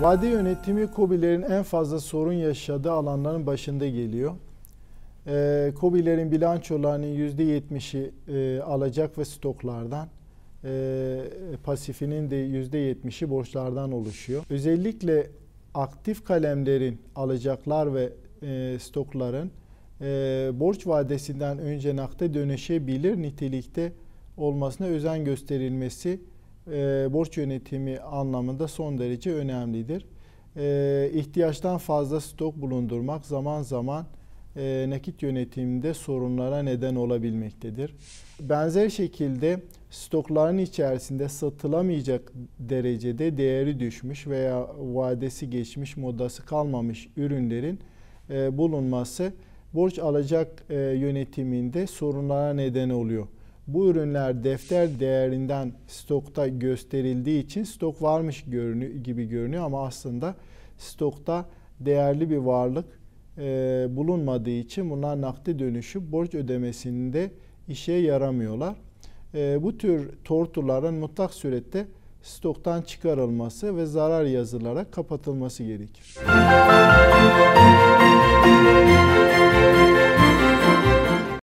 Vade yönetimi KOBİ'lerin en fazla sorun yaşadığı alanların başında geliyor. E, KOBİ'lerin bilançolarının %70'i e, alacak ve stoklardan, e, pasifinin de %70'i borçlardan oluşuyor. Özellikle aktif kalemlerin alacaklar ve e, stokların e, borç vadesinden önce nakde dönüşebilir nitelikte olmasına özen gösterilmesi e, borç yönetimi anlamında son derece önemlidir. E, ihtiyaçtan fazla stok bulundurmak zaman zaman e, nakit yönetiminde sorunlara neden olabilmektedir. Benzer şekilde stokların içerisinde satılamayacak derecede değeri düşmüş veya vadesi geçmiş, modası kalmamış ürünlerin e, bulunması borç alacak e, yönetiminde sorunlara neden oluyor. Bu ürünler defter değerinden stokta gösterildiği için stok varmış görünü, gibi görünüyor ama aslında stokta değerli bir varlık e, bulunmadığı için bunlar nakde dönüşüp borç ödemesinde işe yaramıyorlar. E, bu tür tortuların mutlak surette stoktan çıkarılması ve zarar yazılarak kapatılması gerekir.